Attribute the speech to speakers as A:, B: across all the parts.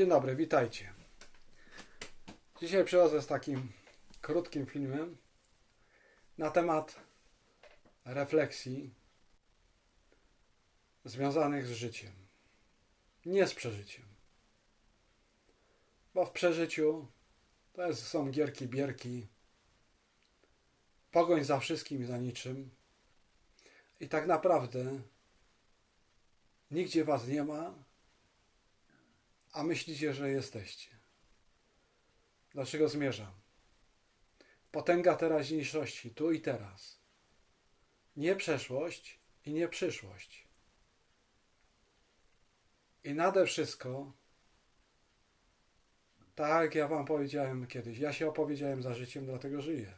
A: Dzień dobry, witajcie. Dzisiaj przychodzę z takim krótkim filmem na temat refleksji związanych z życiem. Nie z przeżyciem. Bo w przeżyciu to jest, są gierki, bierki, pogoń za wszystkim i za niczym. I tak naprawdę nigdzie was nie ma, a myślicie, że jesteście. Dlaczego zmierzam? Potęga teraźniejszości, tu i teraz. Nie przeszłość i nie przyszłość. I nade wszystko, tak jak ja Wam powiedziałem kiedyś, ja się opowiedziałem za życiem, dlatego żyję.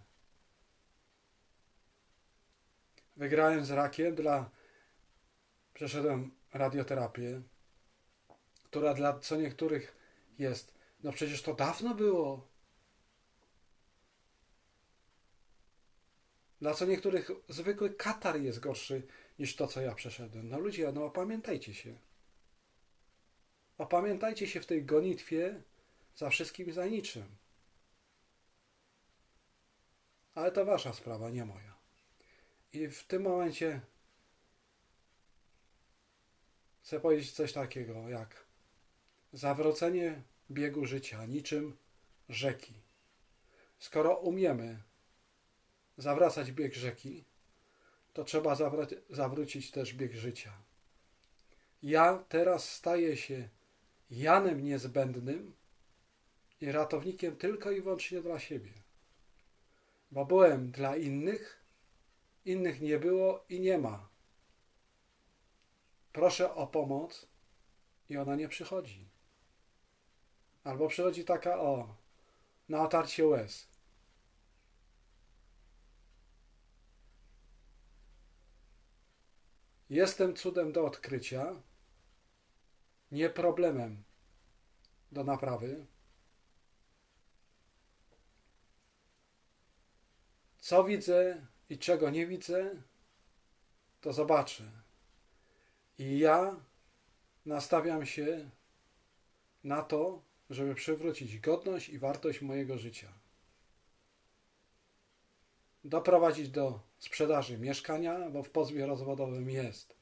A: Wygrałem z rakiem, dla... przeszedłem radioterapię, która dla co niektórych jest. No przecież to dawno było. Dla co niektórych zwykły katar jest gorszy niż to, co ja przeszedłem. No ludzie, no opamiętajcie się. Opamiętajcie się w tej gonitwie za wszystkim i za niczym. Ale to wasza sprawa, nie moja. I w tym momencie chcę powiedzieć coś takiego jak zawrócenie biegu życia, niczym rzeki. Skoro umiemy zawracać bieg rzeki, to trzeba zawrócić też bieg życia. Ja teraz staję się Janem niezbędnym i ratownikiem tylko i wyłącznie dla siebie. Bo byłem dla innych, innych nie było i nie ma. Proszę o pomoc i ona nie przychodzi. Albo przychodzi taka o, na otarcie łez. Jestem cudem do odkrycia, nie problemem do naprawy. Co widzę i czego nie widzę, to zobaczę. I ja nastawiam się na to, żeby przywrócić godność i wartość mojego życia. Doprowadzić do sprzedaży mieszkania, bo w pozwie rozwodowym jest,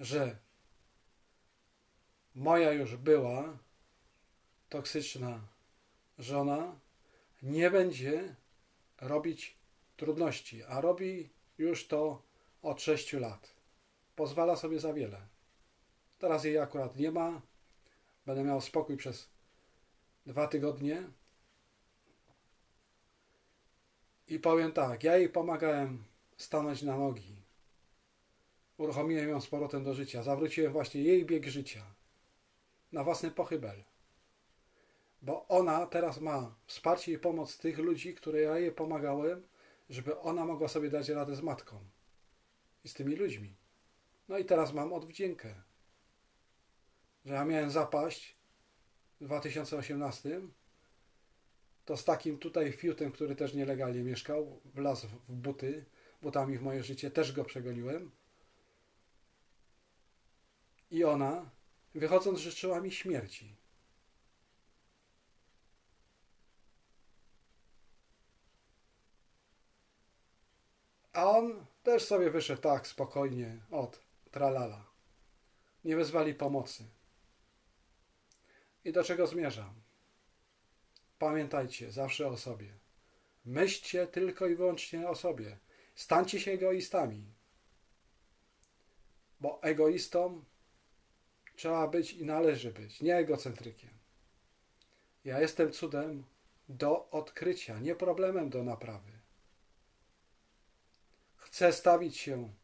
A: że moja już była toksyczna żona nie będzie robić trudności, a robi już to od 6 lat. Pozwala sobie za wiele. Teraz jej akurat nie ma. Będę miał spokój przez dwa tygodnie. I powiem tak, ja jej pomagałem stanąć na nogi. Uruchomiłem ją z powrotem do życia. Zawróciłem właśnie jej bieg życia na własny pochybel. Bo ona teraz ma wsparcie i pomoc tych ludzi, które ja jej pomagałem, żeby ona mogła sobie dać radę z matką i z tymi ludźmi. No i teraz mam odwdziękę, że ja miałem zapaść 2018, to z takim tutaj fiutem, który też nielegalnie mieszkał, wlazł w buty, butami w moje życie, też go przegoliłem. I ona, wychodząc, życzyła mi śmierci. A on też sobie wyszedł tak spokojnie od tralala. Nie wezwali pomocy. I do czego zmierzam? Pamiętajcie zawsze o sobie. Myślcie tylko i wyłącznie o sobie. Stańcie się egoistami. Bo egoistą trzeba być i należy być, nie egocentrykiem. Ja jestem cudem do odkrycia, nie problemem do naprawy. Chcę stawić się,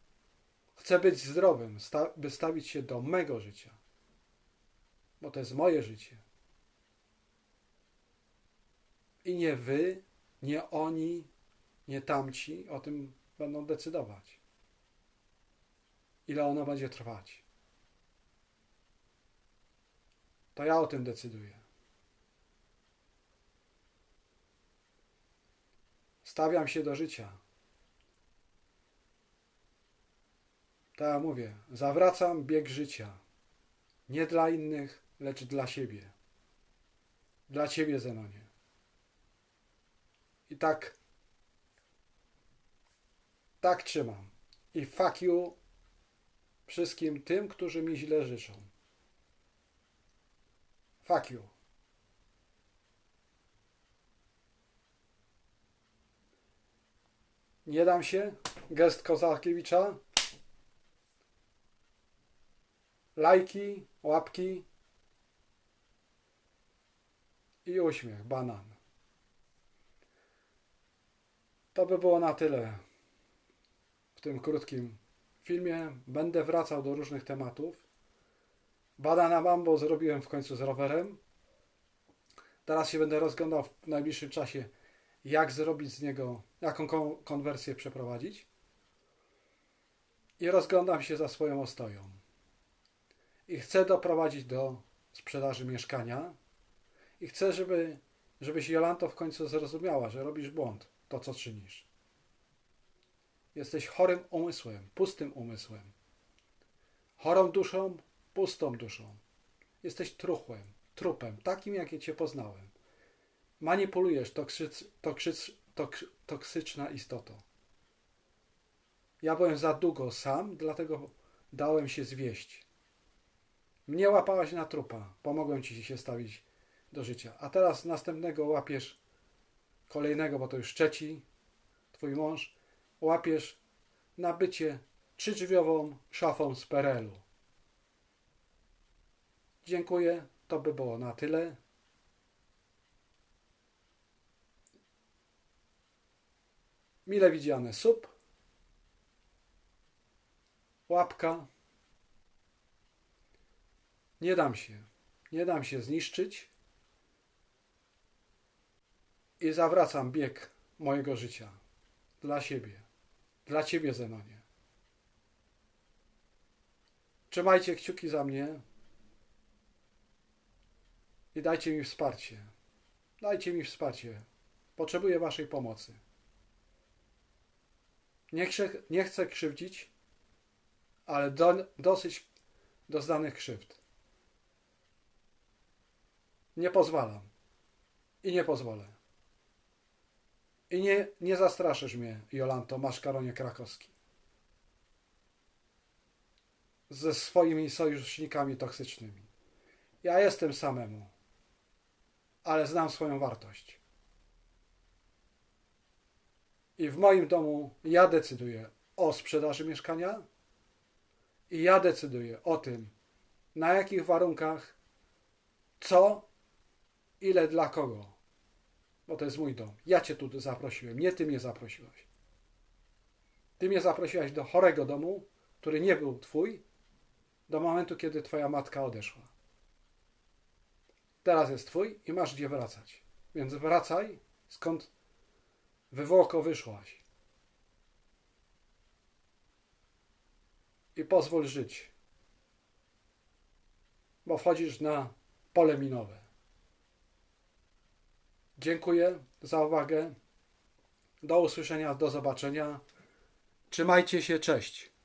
A: chcę być zdrowym, by stawić się do mego życia bo to jest moje życie. I nie wy, nie oni, nie tamci o tym będą decydować. Ile ono będzie trwać. To ja o tym decyduję. Stawiam się do życia. Tak ja mówię, zawracam bieg życia. Nie dla innych, lecz dla siebie. Dla ciebie, Zenonie. I tak, tak trzymam. I fuck you wszystkim tym, którzy mi źle życzą. Fuck you. Nie dam się. Gest Kozakiewicza. Lajki, łapki i uśmiech, banan. To by było na tyle w tym krótkim filmie. Będę wracał do różnych tematów. Banana mam, bo zrobiłem w końcu z rowerem. Teraz się będę rozglądał w najbliższym czasie, jak zrobić z niego, jaką kon- konwersję przeprowadzić. I rozglądam się za swoją ostoją. I chcę doprowadzić do sprzedaży mieszkania. I chcę, żeby, żebyś Jolanto w końcu zrozumiała, że robisz błąd, to co czynisz. Jesteś chorym umysłem, pustym umysłem. Chorą duszą, pustą duszą. Jesteś truchłem, trupem, takim jakie cię poznałem. Manipulujesz toksyc, toksyc, tok, toksyczna istoto. Ja byłem za długo sam, dlatego dałem się zwieść. Mnie łapałaś na trupa, pomogłem ci się stawić do życia. A teraz następnego łapiesz, kolejnego, bo to już trzeci, twój mąż, łapiesz na bycie trzydrzwiową szafą z Perelu. Dziękuję, to by było na tyle. Mile widziane sub, łapka. Nie dam się, nie dam się zniszczyć i zawracam bieg mojego życia dla siebie, dla ciebie, Zenonie. Trzymajcie kciuki za mnie i dajcie mi wsparcie. Dajcie mi wsparcie. Potrzebuję Waszej pomocy. Nie nie chcę krzywdzić, ale do, dosyć doznanych krzywd. Nie pozwalam i nie pozwolę. I nie, nie zastraszysz mnie, Jolanto, maszkaronie krakowski. Ze swoimi sojusznikami toksycznymi. Ja jestem samemu, ale znam swoją wartość. I w moim domu ja decyduję o sprzedaży mieszkania i ja decyduję o tym, na jakich warunkach, co, ile dla kogo bo to jest mój dom. Ja cię tu zaprosiłem, nie ty mnie zaprosiłeś. Ty mnie zaprosiłaś do chorego domu, który nie był twój, do momentu, kiedy twoja matka odeszła. Teraz jest twój i masz gdzie wracać. Więc wracaj, skąd wywłoko wyszłaś. I pozwól żyć, bo wchodzisz na pole minowe. Dziękuję za uwagę. Do usłyszenia, do zobaczenia. Trzymajcie się, cześć.